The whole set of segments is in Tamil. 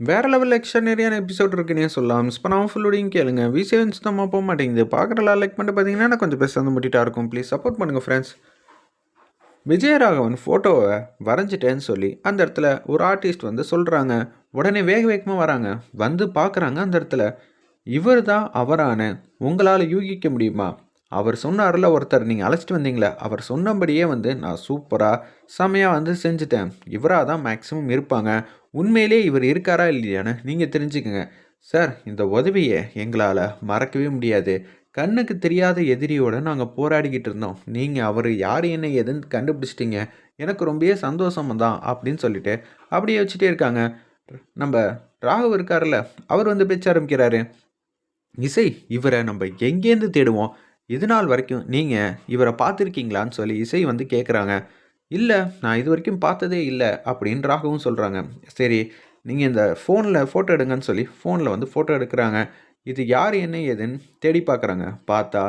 வேற லெவல் எக்ஸ்ட்ரானரியான எபிசோட் இருக்குன்னே சொல்லலாம். மிஸ் பண்ணாமல் ஃபுல்லோடையும் கேளுங்க. விசியன்ஸ் தான் போக மாட்டேங்குது. பார்க்குறலாம் லைக் பண்ணிட்டு பார்த்தீங்கன்னா கொஞ்சம் பெஸ்ட் வந்து முட்டிட்டா இருக்கும். ப்ளீஸ் சப்போர்ட் பண்ணுங்கள் ஃப்ரெண்ட்ஸ் விஜயராகவன் ஃபோட்டோவை வரைஞ்சிட்டேன்னு சொல்லி அந்த இடத்துல ஒரு ஆர்டிஸ்ட் வந்து சொல்கிறாங்க உடனே வேக வேகமாக வராங்க. வந்து பார்க்குறாங்க அந்த இடத்துல. இவர் தான் அவரான. உங்களால் யூகிக்க முடியுமா? அவர் சொன்னார்ல ஒருத்தர் நீங்கள் அழைச்சிட்டு வந்தீங்களே அவர் சொன்னபடியே வந்து நான் சூப்பராக செமையாக வந்து செஞ்சுட்டேன். இவராக தான் மேக்ஸிமம் இருப்பாங்க. உண்மையிலே இவர் இருக்காரா இல்லையான்னு நீங்கள் தெரிஞ்சுக்கோங்க. சார் இந்த உதவியை எங்களால் மறக்கவே முடியாது. கண்ணுக்கு தெரியாத எதிரியோட நாங்கள் போராடிக்கிட்டு இருந்தோம். நீங்கள் அவர் யார் என்ன எதுன்னு கண்டுபிடிச்சிட்டிங்க. எனக்கு ரொம்பவே சந்தோஷம் தான் அப்படின்னு சொல்லிட்டு அப்படியே வச்சுட்டே இருக்காங்க. நம்ம ராகு இருக்கார்ல அவர் வந்து பேச்ச ஆரம்பிக்கிறாரு. இசை இவரை நம்ம எங்கேருந்து தேடுவோம்? இது நாள் வரைக்கும் நீங்கள் இவரை பார்த்துருக்கீங்களான்னு சொல்லி இசை வந்து கேட்குறாங்க இல்லை நான் இது வரைக்கும் பார்த்ததே இல்லை அப்படின்னு ராகவும் சொல்கிறாங்க சரி நீங்கள் இந்த ஃபோனில் ஃபோட்டோ எடுங்கன்னு சொல்லி ஃபோனில் வந்து ஃபோட்டோ எடுக்கிறாங்க. இது யார் என்ன ஏதுன்னு தேடி பார்க்குறாங்க. பார்த்தா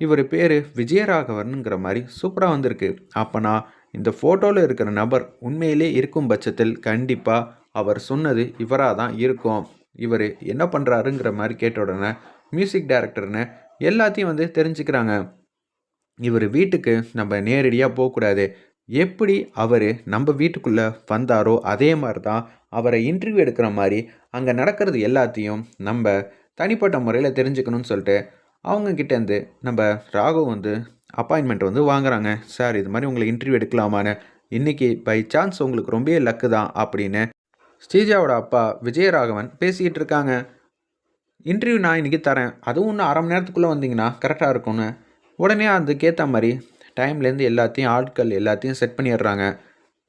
இவர் பேர் விஜயராகவனுங்கிற மாதிரி சூப்பராக வந்திருக்கு. அப்போனா இந்த ஃபோட்டோவில் இருக்கிற நபர் உண்மையிலே இருக்கும் பட்சத்தில் கண்டிப்பாக அவர் சொன்னது இவராக தான் இருக்கும். இவர் என்ன பண்ணுறாருங்கிற மாதிரி கேட்ட உடனே மியூசிக் டைரக்டர்னு எல்லாத்தையும் வந்து தெரிஞ்சுக்கிறாங்க. இவர் வீட்டுக்கு நம்ம நேரடியாக போகக்கூடாது. எப்படி அவர் நம்ம வீட்டுக்குள்ளே வந்தாரோ அதே மாதிரி தான் அவரை இன்டர்வியூ எடுக்கிற மாதிரி அங்கே நடக்கிறது எல்லாத்தையும் நம்ம தனிப்பட்ட முறையில் தெரிஞ்சுக்கணும்னு சொல்லிட்டு அவங்கக்கிட்டேருந்து நம்ம ராகவ் வந்து அப்பாயின்மெண்ட் வந்து வாங்குறாங்க. சார் இது மாதிரி உங்களை இன்டர்வியூ எடுக்கலாமான்னு? இன்றைக்கி பை சான்ஸ் உங்களுக்கு ரொம்ப லக்கு தான் அப்படின்னு ஸ்ரீஜாவோட அப்பா விஜயராகவன் பேசிக்கிட்டு இருக்காங்க. இன்டர்வியூ நான் இன்றைக்கி தரேன். அதுவும் இன்னும் அரை மணி நேரத்துக்குள்ளே வந்தீங்கன்னா கரெக்டாக இருக்கும்னு. உடனே அதுக்கேற்ற மாதிரி டைம்லேருந்து எல்லாத்தையும் ஆட்கள் எல்லாத்தையும் செட் பண்ணிடுறாங்க.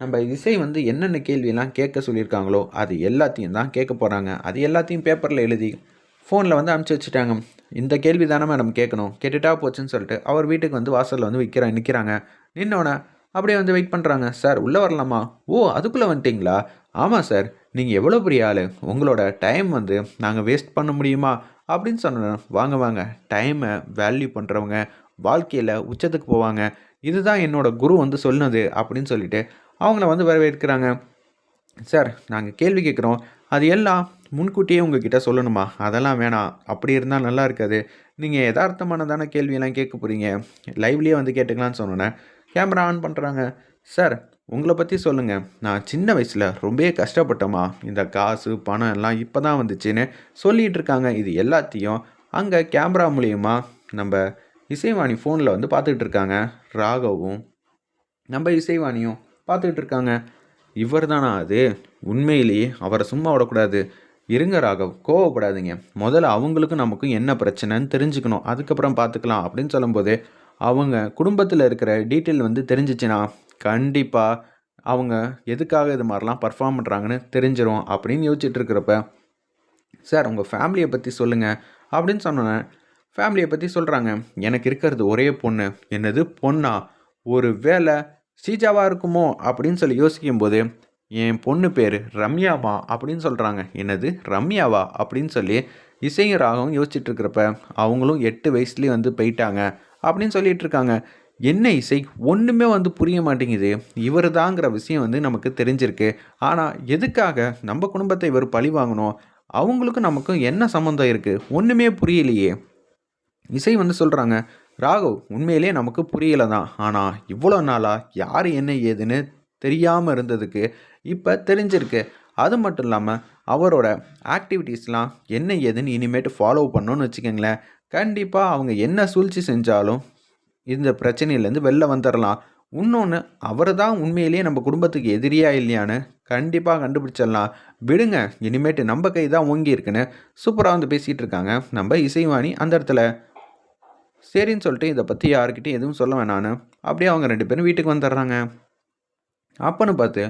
நம்ம இசை வந்து என்னென்ன கேள்வியெல்லாம் கேட்க சொல்லியிருக்காங்களோ அது எல்லாத்தையும் தான் கேட்க போகிறாங்க அது எல்லாத்தையும் பேப்பரில் எழுதி ஃபோனில் வந்து அனுப்பிச்சி வச்சுட்டாங்க. இந்த கேள்வி தானே மேடம் கேட்கணும். கேட்டுட்டா போச்சுன்னு சொல்லிட்டு அவர் வீட்டுக்கு வந்து வாசலில் வந்து விற்கிறாங்க நிற்கிறாங்க நின்னோடனே அப்படியே வந்து வெயிட் பண்ணுறாங்க சார் உள்ளே வரலாமா? ஓ அதுக்குள்ளே வந்துட்டிங்களா? ஆமாம் சார் நீங்கள் எவ்வளோ பெரிய ஆள்? உங்களோட டைம் வந்து நாங்கள் வேஸ்ட் பண்ண முடியுமா? அப்படின்னு சொன்னோம் வாங்க வாங்க. டைமை வேல்யூ பண்ணுறவங்க வாழ்க்கையில் உச்சத்துக்கு போவாங்க. இதுதான் என்னோட குரு வந்து சொன்னது அப்படின்னு சொல்லிட்டு அவங்கள வந்து வரவேற்கிறாங்க. சார் நாங்கள் கேள்வி கேட்குறோம். அது எல்லாம் முன்கூட்டியே உங்ககிட்ட சொல்லணுமா? அதெல்லாம் வேணாம். அப்படி இருந்தால் நல்லா இருக்காது. நீங்கள் யதார்த்தமானதான கேள்வியெல்லாம் கேட்க போகிறீங்க லைவ்லேயே வந்து கேட்டுக்கலான்னு சொன்னோன்னே கேமரா ஆன் பண்ணுறாங்க சார் உங்களை பற்றி சொல்லுங்கள் நான் சின்ன வயசில் ரொம்பவே கஷ்டப்பட்டோமா இந்த காசு பணம் எல்லாம் இப்போ தான் வந்துச்சுன்னு சொல்லிகிட்டு இருக்காங்க. இது எல்லாத்தையும் அங்கே கேமரா மூலியமா நம்ம இசைவாணி ஃபோனில் வந்து பார்த்துக்கிட்டு இருக்காங்க. ராகவும் நம்ம இசைவாணியும் பார்த்துக்கிட்டு இருக்காங்க. இவர் தானா அது? உண்மையிலேயே அவரை சும்மா விடக்கூடாது. இருங்க ராகவ் கோவப்படாதீங்க. முதல்ல அவங்களுக்கும் நமக்கும் என்ன பிரச்சனைன்னு தெரிஞ்சுக்கணும். அதுக்கப்புறம் பார்த்துக்கலாம் அப்படின்னு சொல்லும்போது அவங்க குடும்பத்தில் இருக்கிற டீட்டெயில் வந்து தெரிஞ்சிச்சுன்னா கண்டிப்பாக அவங்க எதுக்காக இது மாதிரிலாம் பர்ஃபார்ம் பண்ணுறாங்கன்னு தெரிஞ்சிடும் அப்படின்னு யோசிச்சுட்டு இருக்கிறப்ப சார் உங்கள் ஃபேமிலியை பற்றி சொல்லுங்கள் அப்படின்னு சொன்னேன் ஃபேமிலியை பற்றி சொல்கிறாங்க எனக்கு இருக்கிறது ஒரே பொண்ணு. என்னது பொண்ணா? ஒரு வேலை ஸ்ரீஜாவாக இருக்குமோ? அப்படின்னு சொல்லி யோசிக்கும் போது என் பொண்ணு பேர் ரம்யாவா? அப்படின்னு சொல்கிறாங்க என்னது ரம்யாவா? அப்படின்னு சொல்லி இசையும் ராகவும் யோசிச்சுட்டு இருக்கிறப்ப அவங்களும் எட்டு வயசுலேயே வந்து போயிட்டாங்க அப்படின்னு சொல்லிட்டு இருக்காங்க. என்ன இசை? ஒன்றுமே வந்து புரிய மாட்டேங்குது. இவர் தாங்கிற விஷயம் வந்து நமக்கு தெரிஞ்சிருக்கு. ஆனால் எதுக்காக நம்ம குடும்பத்தை இவர் பழி வாங்கணும்? அவங்களுக்கும் நமக்கும் என்ன சம்மந்தம் இருக்குது ஒன்றுமே புரியலையே. இசை வந்து சொல்கிறாங்க ராகவ் உண்மையிலே நமக்கு புரியலை தான் ஆனால் இவ்வளோ நாளாக யார் என்ன ஏதுன்னு தெரியாமல் இருந்ததுக்கு இப்போ தெரிஞ்சிருக்கு. அது மட்டும் இல்லாமல் அவரோட ஆக்டிவிட்டீஸ்லாம் என்ன ஏதுன்னு இனிமேட்டு ஃபாலோ பண்ணோன்னு வச்சுக்கோங்களேன். கண்டிப்பாக அவங்க என்ன சூழ்ச்சி செஞ்சாலும் இந்த பிரச்சனையிலேருந்து வெளில வந்துடலாம் இன்னொன்று அவர் தான் உண்மையிலேயே நம்ம குடும்பத்துக்கு எதிரியா இல்லையான்னு கண்டிப்பாக கண்டுபிடிச்சிடலாம். விடுங்க இனிமேட்டு நம்ம கை தான் ஓங்கி இருக்குன்னு சூப்பராக வந்து பேசிகிட்டு இருக்காங்க. நம்ம இசைவாணி அந்த இடத்துல. சரின்னு சொல்லிட்டு இதை பற்றி யாருக்கிட்டையும் எதுவும் சொல்ல வேணான்னு அப்படியே அவங்க ரெண்டு பேரும் வீட்டுக்கு வந்துடுறாங்க. அப்பன்னு பார்த்து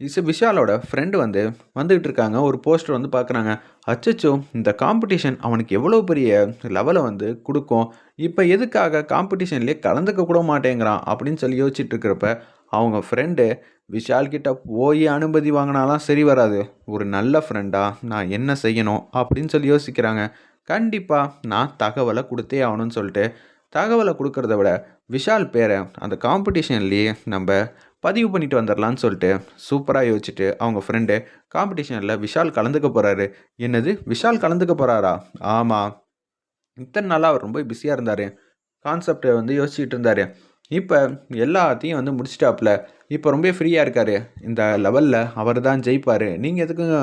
இசு விஷாலோட ஃப்ரெண்டு வந்து வந்துக்கிட்டு இருக்காங்க. ஒரு போஸ்டர் வந்து பார்க்குறாங்க அச்சச்சோ இந்த காம்படிஷன் அவனுக்கு எவ்வளோ பெரிய லெவலை வந்து கொடுக்கும். இப்போ எதுக்காக காம்படிஷன்லேயே கலந்துக்க கூட மாட்டேங்கிறான் அப்படின்னு சொல்லி யோசிச்சுட்டு இருக்கிறப்ப அவங்க ஃப்ரெண்டு விஷால் கிட்ட போய் அனுமதி வாங்கினாலாம் சரி வராது. ஒரு நல்ல ஃப்ரெண்டாக நான் என்ன செய்யணும் அப்படின்னு சொல்லி யோசிக்கிறாங்க. கண்டிப்பாக நான் தகவலை கொடுத்தே ஆகணும்னு சொல்லிட்டு தகவலை கொடுக்கறத விட விஷால் பேரை அந்த காம்படிஷன்லேயே நம்ம பதிவு பண்ணிட்டு வந்துடலான்னு சொல்லிட்டு சூப்பராக யோசிச்சுட்டு அவங்க ஃப்ரெண்டு காம்படிஷனில் விஷால் கலந்துக்க போகிறாரு என்னது? விஷால் கலந்துக்க போகிறாரா ஆமாம் இத்தனை நாளாக அவர் ரொம்ப பிஸியாக இருந்தார். கான்செப்டை வந்து யோசிச்சுட்டு இருந்தார். இப்போ எல்லாத்தையும் வந்து முடிச்சிட்டாப்புல. இப்போ ரொம்ப ஃப்ரீயாக இருக்கார். இந்த லெவலில் அவர் தான் ஜெயிப்பார். நீங்கள் எதுக்கும்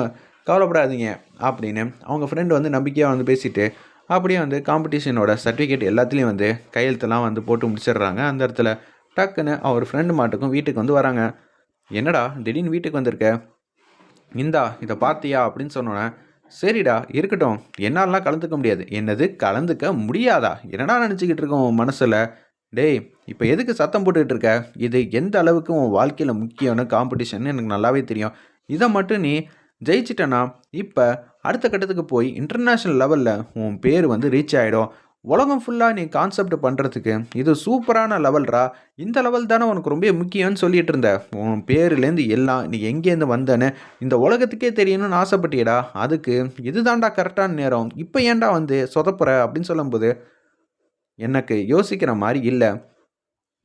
கவலைப்படாதீங்க அப்படின்னு அவங்க ஃப்ரெண்டு வந்து நம்பிக்கையாக வந்து பேசிட்டு அப்படியே வந்து காம்படிஷனோட சர்டிஃபிகேட் எல்லாத்துலேயும் வந்து கையெழுத்தெல்லாம் வந்து போட்டு முடிச்சிடுறாங்க. அந்த இடத்துல டக்குன்னு அவர் ஃப்ரெண்டு மாட்டுக்கும் வீட்டுக்கு வந்து வராங்க. என்னடா திடீர்னு வீட்டுக்கு வந்திருக்க? இந்தா இதை பார்த்தியா அப்படின்னு சொன்னோன்னே சரிடா இருக்கட்டும். என்னாலலாம் கலந்துக்க முடியாது. என்னது கலந்துக்க முடியாதா? என்னடா நினச்சிக்கிட்டு இருக்கோம் உன் மனசில்? டேய் இப்போ எதுக்கு சத்தம் போட்டுக்கிட்டு இருக்க? இது எந்த அளவுக்கு உன் வாழ்க்கையில் முக்கியமான காம்படிஷன் எனக்கு நல்லாவே தெரியும். இதை மட்டும் நீ ஜெயிச்சிட்டனா இப்போ அடுத்த கட்டத்துக்கு போய் இன்டர்நேஷ்னல் லெவலில் உன் பேர் வந்து ரீச் ஆகிடும் உலகம் ஃபுல்லாக நீ கான்செப்ட் பண்ணுறதுக்கு இது சூப்பரான லெவல்ரா இந்த லெவல் தானே உனக்கு ரொம்ப முக்கியம்னு சொல்லிட்டு இருந்த. உன் பேர்லேருந்து எல்லாம் நீ எங்கேருந்து வந்தேன்னு இந்த உலகத்துக்கே தெரியணும்னு ஆசைப்பட்டியடா. அதுக்கு இதுதான்டா கரெக்டான நேரம். இப்போ ஏன்டா வந்து சொதப்புற அப்படின்னு சொல்லும்போது எனக்கு யோசிக்கிற மாதிரி இல்லை.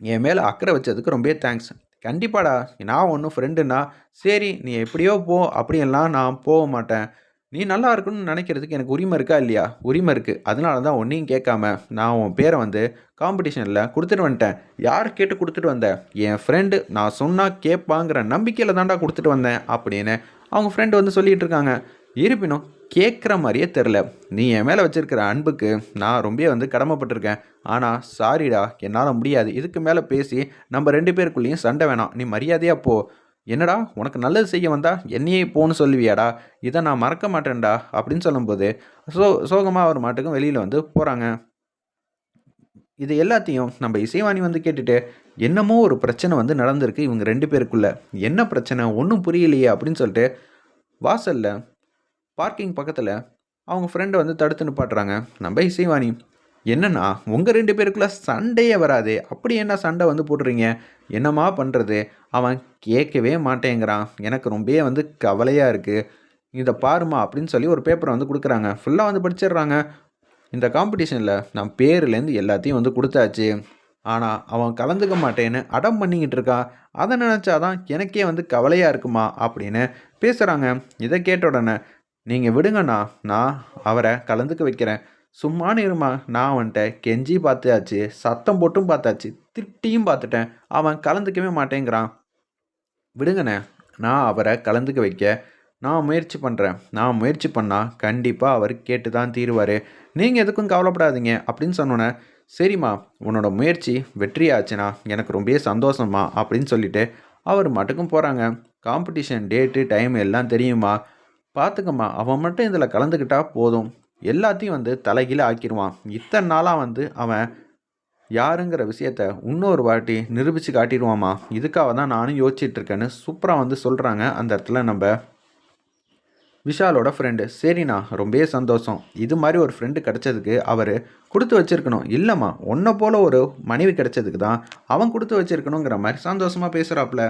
என் மேலே அக்கறை வச்சதுக்கு ரொம்ப தேங்க்ஸ் கண்டிப்பாடா நான் ஒன்றும் ஃப்ரெண்டுன்னா சரி நீ எப்படியோ போ அப்படியெல்லாம் நான் போக மாட்டேன். நீ நல்லா இருக்கணும்னு நினைக்கிறதுக்கு எனக்கு உரிமை இருக்கா இல்லையா? உரிமை இருக்குது அதனால தான் ஒன்றையும் கேட்காம நான் உன் பேரை வந்து காம்படிஷனில் கொடுத்துட்டு வந்துட்டேன். யார் கேட்டு கொடுத்துட்டு வந்தேன் என் ஃப்ரெண்டு நான் சொன்னால் கேட்பாங்கிற நம்பிக்கையில் தான்டா கொடுத்துட்டு வந்தேன் அப்படின்னு அவங்க ஃப்ரெண்டு வந்து சொல்லிகிட்டு இருக்காங்க. இருப்பினும் கேட்குற மாதிரியே தெரில நீ என் மேலே வச்சுருக்கிற அன்புக்கு நான் ரொம்ப வந்து கடமைப்பட்டிருக்கேன். ஆனால் சாரிடா என்னால் முடியாது. இதுக்கு மேலே பேசி நம்ம ரெண்டு பேருக்குள்ளேயும் சண்டை வேணாம். நீ மரியாதையாக போ. என்னடா உனக்கு நல்லது செய்ய வந்தா என்னையே போன்னு சொல்லுவியாடா? இதை நான் மறக்க மாட்டேன்டா அப்படின்னு சொல்லும்போது சோ சோகமாக அவர் மாட்டுக்கும் வெளியில் வந்து போகிறாங்க இது எல்லாத்தையும் நம்ம இசைவாணி வந்து கேட்டுட்டு என்னமோ ஒரு பிரச்சனை வந்து நடந்திருக்கு இவங்க ரெண்டு பேருக்குள்ள. என்ன பிரச்சனை? ஒன்றும் புரியலையே அப்படின்னு சொல்லிட்டு வாசலில் பார்க்கிங் பக்கத்தில் அவங்க ஃப்ரெண்டை வந்து தடுத்து நிப்பாட்டுறாங்க. நம்ம இசைவாணி என்னன்னா உங்கள் ரெண்டு பேருக்குள்ள சண்டையே வராது. அப்படி என்ன சண்டை வந்து போடுறீங்க? என்னம்மா பண்ணுறது அவன் கேட்கவே மாட்டேங்கிறான். எனக்கு ரொம்பவே வந்து கவலையாக இருக்குது இதை பாருமா அப்படின்னு சொல்லி ஒரு பேப்பரை வந்து கொடுக்குறாங்க. ஃபுல்லாக வந்து படிச்சிடுறாங்க. இந்த காம்படிஷனில் நான் பேர்லேருந்து எல்லாத்தையும் வந்து கொடுத்தாச்சு. ஆனால் அவன் கலந்துக்க மாட்டேன்னு அடம் பண்ணிக்கிட்டு இருக்கான் அதை நினச்சாதான் எனக்கே வந்து கவலையாக இருக்குமா அப்படின்னு பேசுகிறாங்க இதை கேட்ட உடனே நீங்கள் விடுங்கண்ணா. நான் அவரை கலந்துக்க வைக்கிறேன். சும்மானு இருமா நான் அவன்கிட்ட கெஞ்சி பார்த்தாச்சு சத்தம் போட்டும் பார்த்தாச்சு திட்டியும் பார்த்துட்டேன். அவன் கலந்துக்கவே மாட்டேங்கிறான். விடுங்கண்ணே நான் அவரை கலந்துக்க வைக்க நான் முயற்சி பண்ணுறேன் நான் முயற்சி பண்ணால் கண்டிப்பாக அவர் கேட்டு தான் தீருவார். நீங்கள் எதுக்கும் கவலைப்படாதீங்க அப்படின்னு சொன்னோன்னே சரிம்மா உன்னோட முயற்சி வெற்றியாச்சுன்னா எனக்கு ரொம்பவே சந்தோஷமா அப்படின்னு சொல்லிட்டு அவர் மட்டுக்கும் போகிறாங்க காம்படிஷன் டேட்டு டைம் எல்லாம் தெரியுமா பார்த்துக்கம்மா அவன் மட்டும் இதில் கலந்துக்கிட்டால் போதும். எல்லாத்தையும் வந்து தலைகீழ ஆக்கிடுவான் இத்தனை நாளாக வந்து அவன் யாருங்கிற விஷயத்த இன்னொரு வாட்டி நிரூபித்து காட்டிடுவாமா? இதுக்காக தான் நானும் யோசிச்சிட்ருக்கேன்னு சூப்பராக வந்து சொல்கிறாங்க அந்த இடத்துல நம்ம விஷாலோட ஃப்ரெண்டு சரிண்ணா ரொம்பவே சந்தோஷம். இது மாதிரி ஒரு ஃப்ரெண்டு கிடச்சதுக்கு அவர் கொடுத்து வச்சிருக்கணும். இல்லைம்மா உன்னை போல் ஒரு மனைவி கிடச்சதுக்கு தான் அவன் கொடுத்து வச்சிருக்கணுங்கிற மாதிரி சந்தோஷமாக பேசுகிறாப்புல